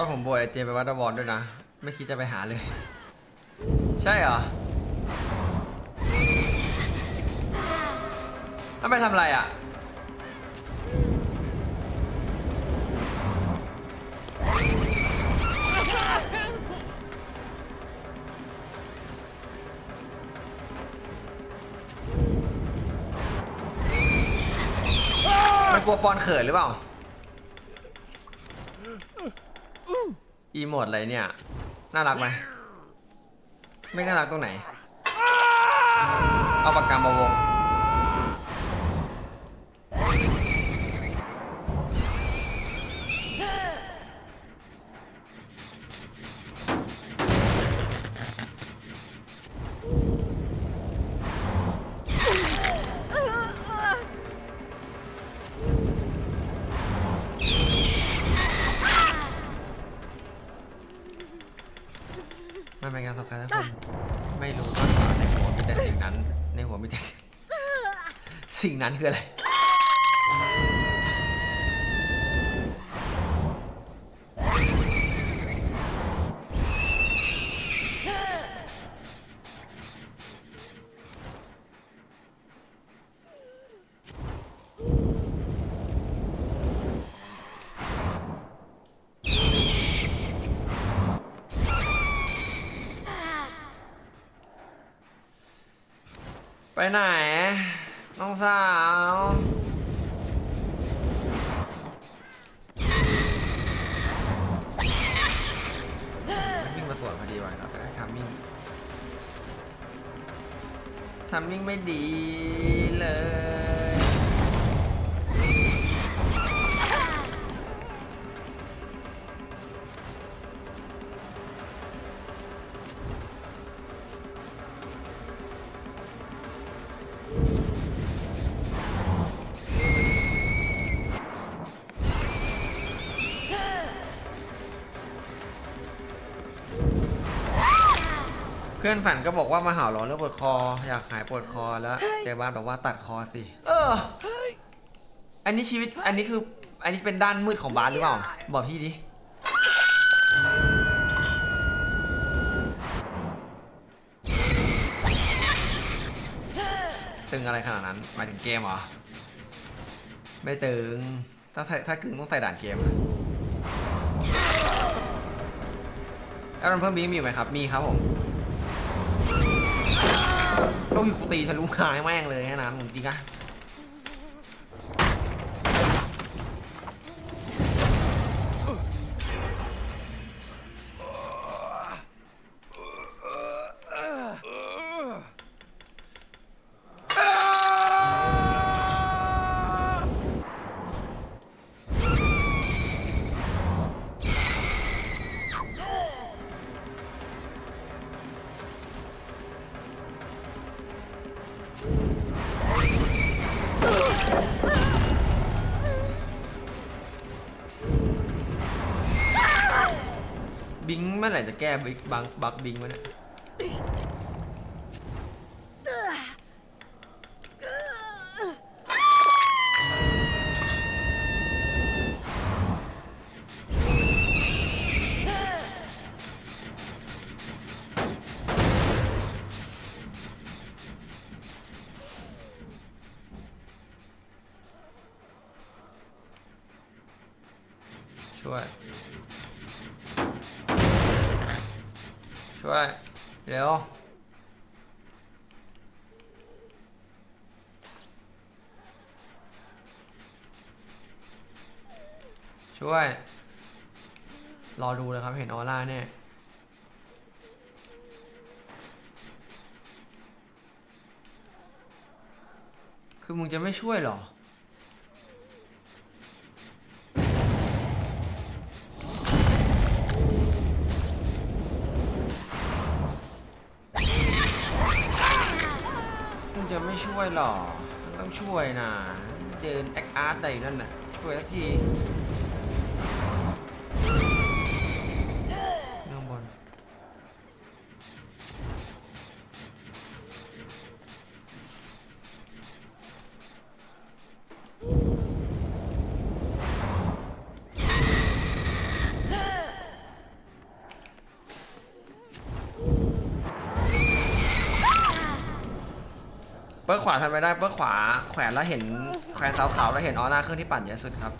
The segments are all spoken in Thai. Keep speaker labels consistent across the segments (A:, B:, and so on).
A: ตอนผมบวชไอ้เจมไปวัดบอลด้วยนะ ไม่คิดจะไปหาเลย ใช่เหรอแล้วไปทำอะไรอะ มันกลัวปอนเขินหรือเปล่า อีโมดอะไรเนี่ย น่ารักไหมไม่น่ารักตรงไหน เอาปากกามาวง สิ่งนั้นคืออะไร ไปไหน น้องสาววิ่งมาสวนพอดีว่ะเราไปได้ทำมิ่งทำมิ่งไม่ดีเลย พื่อนฝันก็บอกว่ามาหาหลอนเรื่องปวดคอ อยากหายปวดคอแล้วเจบ้านบอกว่าตัดคอสิ เออ อันนี้ชีวิต อันนี้คือ อันนี้เป็นด้านมืดของบาสหรือเปล่า บอกพี่ดิ ตึงอะไรขนาดนั้น หมายถึงเกมเหรอ ไม่ตึง ถ้าถ้าถ้ากึ่งต้องใส่ด่านเกมอะแล้วมันเพิ่มบิงมีอยู่ไหมครับ มีครับผม โอ้ยกูตีทะลุหายแม่งเลยแค่นั้นจริงอะ งเมื่อไหร่จะแก้บิ๊กบังบักบิงวะเนี่ยช่วย ช่วยเร็วช่วย รอดูเลยครับ เห็นออร่าเนี่ยคือมึงจะไม่ช่วยหรอ วยหรอมันต้องช่วยนะเดินแอคอาร์ตใดนั่นน่ะช่วยสักที เปิ้ลขวาทำไปได้เปิ้ลขวาแขวนแล้วเห็นแขวนเสาขาวแล้วเห็นออหน้าเครื่องที่ปั่นเยอะสุดครับ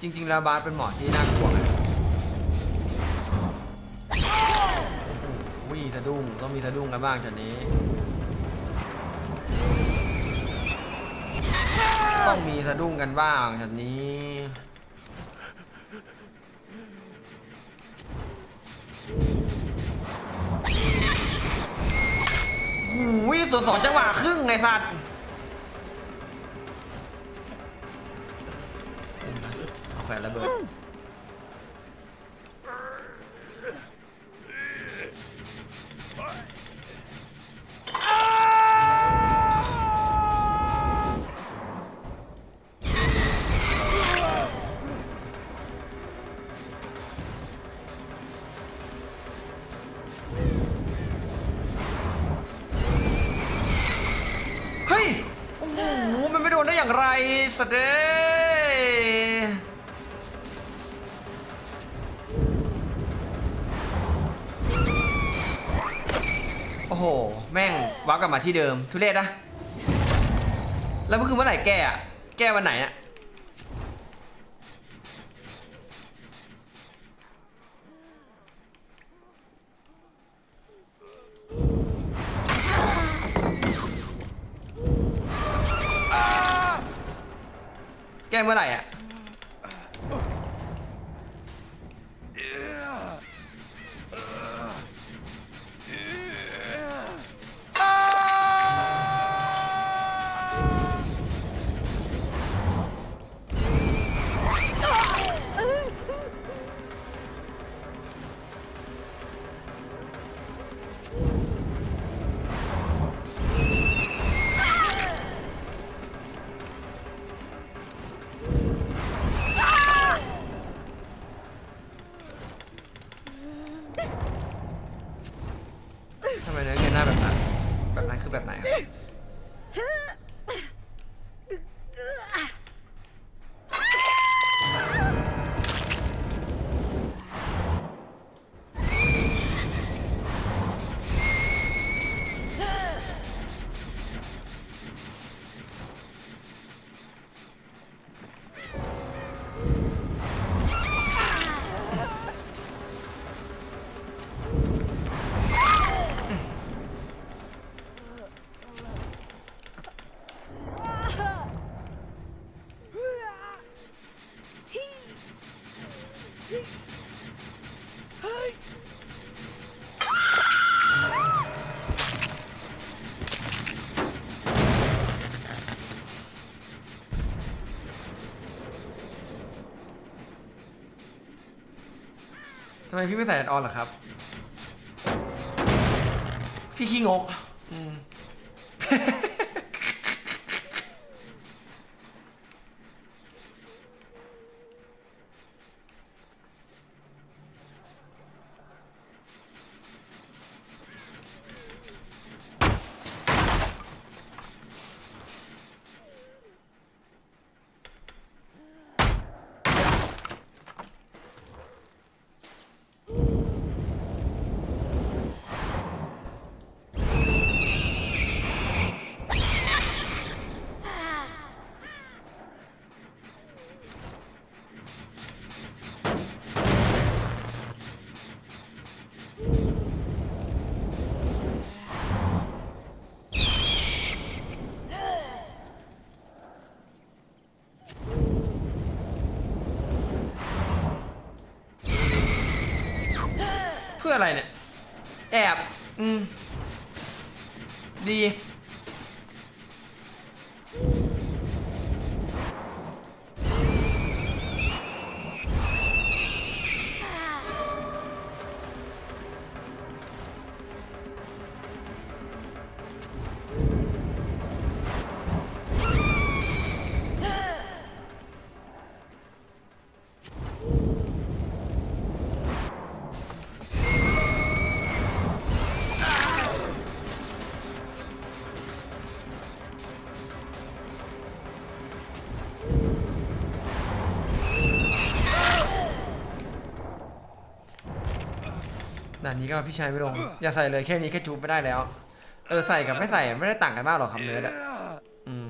A: จริง ๆ แล้วบาสเป็นหมอที่น่ากลัวนะ ต้องมีสะดุ้งกันบ้างช็อตนี้ ต้องมีสะดุ้งกันบ้างช็อตนี้หูยส่วนสองจังหวะครึ่งไงสัตว์แขวนระเบิด อย่างไรสเดย์โอ้โห แม่งวับกลับมาที่เดิม ทุเรศนะ แล้วเมื่อคืนเมื่อไหร่แกอะแกวันไหนอะ เมื่อไหร่อะ ทำไมพี่ไม่ใส่แอดออนล่ะครับ พี่ขี้งก อืม อะไรเนี่ย แอบ อืม ดี ด่านนี้ก็พี่ชายไม่ลง อย่าใส่เลยแค่นี้แค่จูบไม่ได้แล้ว เออใส่กับไม่ใส่ไม่ได้ต่างกันมากหรอกครับเนื้ออะอืม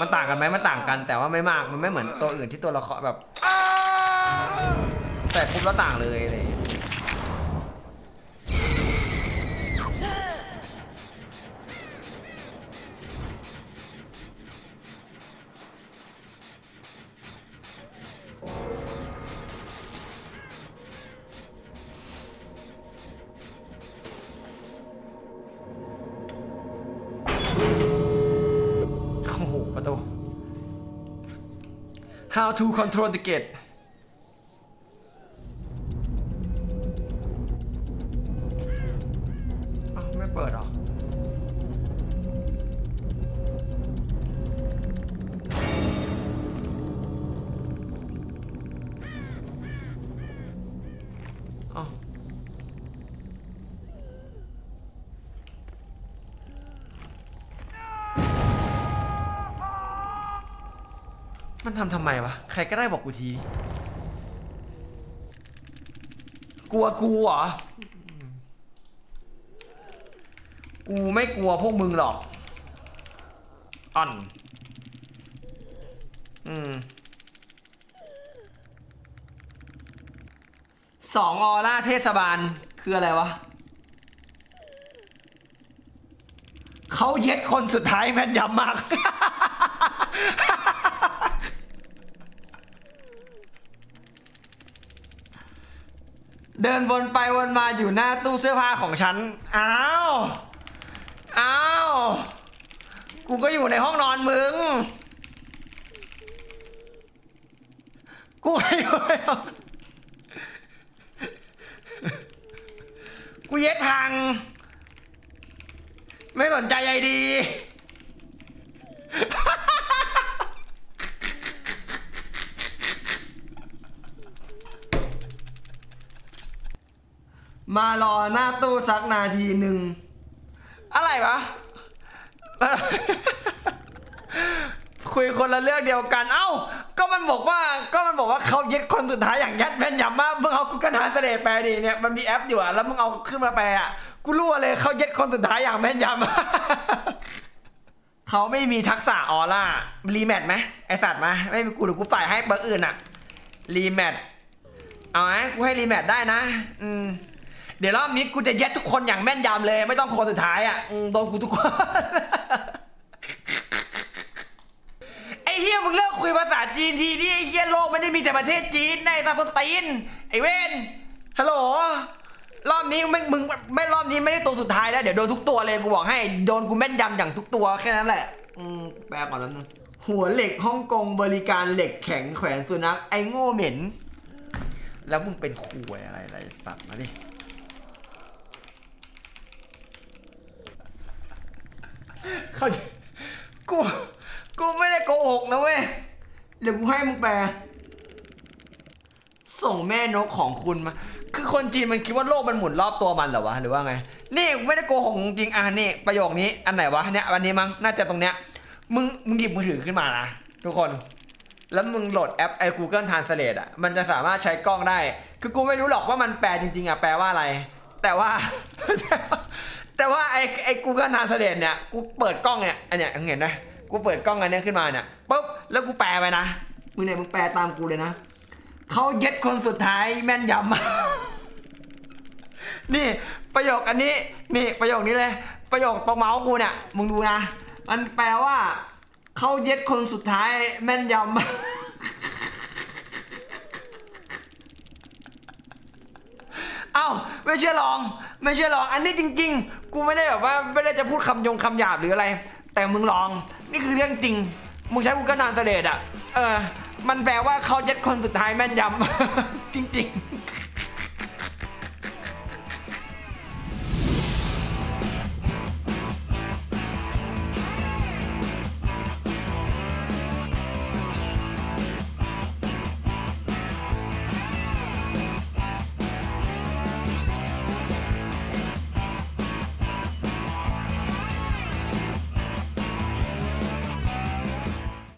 A: มันต่างกันไหมมันต่างกัน แต่ว่าไม่มากมันไม่เหมือนตัวอื่นที่ตัวละครแบบใส่ปุ๊บแล้วต่างเลยอะไรอย่างเงี้ย How to control the gate. Ah, อ้ มันทำทำไมวะ ใครก็ได้บอกกูที กลัวกูเหรอ กูไม่กลัวพวกมึงหรอก อ่อน อืมสองออร่าเทศบาลคืออะไรวะเขาเย็ดคนสุดท้ายแม่นยำมาก เดินวนไปวนมาอยู่หน้าตู้เสื้อผ้าของฉัน อ้าว อ้าว กูก็อยู่ในห้องนอนมึง กูก็อยู่ในห้องกูเย็ดพัง ไม่สนใจใยดี มารอหน้าตู้สักนาทีหนึ่ง อะไรวะ คุยคนละเรื่องเดียวกัน เอ้า ก็มันบอกว่า ก็มันบอกว่าเขายึดคนสุดท้ายอย่างยัดแม่นยำมากมึงเอากูกระนาเสด็จแปลดิเนี่ย มันมีแอปอยู่อะแล้วมึงเอาขึ้นมาแปลอะกูรู้เลยเขายึดคนสุดท้ายอย่างแม่นยำ เขาไม่มีทักษะออร่า รีแมทไหมไอสัตว์มาไม่มีกูหรือกูใส่ให้เบอร์อื่นอะรีแมทเอาไหมกูให้รีแมทได้นะ อืม เดี๋ยวรอบนี้กูจะเย็ดทุกคนอย่างแม่นยำเลย ไม่ต้องคนสุดท้ายอะอืมโดนกูทุกคน ไอ้เฮียมึงเลิกคุยภาษาจีนทีดิไอ้เฮียโลกไม่ได้มีแต่ประเทศจีนในตาสตีนไอ้เวนฮัลโหลรอบนี้มึงมึงไม่รอบนี้ไม่ได้ตัวสุดท้ายแล้วเดี๋ยวโดนทุกตัวเลยกูบอกให้โดนกูแม่นยำอย่างทุกตัวแค่นั้นแหละ อืมกูแปลก่อนแล้วนึงหัวเหล็กฮ่องกงบริการเหล็กแข็งแขวนสุนัขไอ้โง่เหม็น แล้วมึงเป็นควยอะไรอะไรสัตว์มาดิ เขากู กูไม่ได้โกหกนะเว้ย เดี๋ยวกูให้มึงแปล ส่งแม่นกของคุณมา คือคนจีนมันคิดว่าโลกมันหมุนรอบตัวมันเหรอวะ หรือว่าไง นี่ไม่ได้โกหกจริงๆอะนี่ประโยคนี้ อันไหนวะ เนี่ย วันนี้มั้ง น่าจะตรงเนี้ย มึง มึงหยิบมือถือขึ้นมานะ ทุกคน แล้วมึงโหลดแอปไอ้ Google Translate อะ มันจะสามารถใช้กล้องได้ คือกูไม่รู้หรอกว่ามันแปลจริง ๆ อะ แปลว่าอะไร แต่ว่า แต่ว่าไอ้ไอ้ Google Translate เนี่ยกูเปิดกล้องเนี่ยอันเนี้ยมึงเห็นไหมกูเปิดกล้องอันเนี้ยขึ้นมาเนี่ยปุ๊บแล้วกูแปลไปนะมึงเนี่ยมึงแปลตามกูเลยนะเขาเย็ดคนสุดท้ายแม่นยำมานี่ประโยคอันนี้นี่ประโยคนี้เลย ประโยคตรงเมาส์กูเนี่ยมึงดูนะมันแปลว่าเขาเย็ดคนสุดท้ายแม่นยำมาเอ้าไม่เชื่อลอง ไม่เชื่อลอง อันนี้จริง
B: กูไม่ได้แบบว่าไม่ได้จะพูดคำยงคำหยาบหรืออะไร แต่มึงลอง นี่คือเรื่องจริง มึงใช้กูก็นานเสด็จอะ เออ มันแปลว่าเขาเจ็ดคนสุดท้ายแม่นยำ จริง ๆ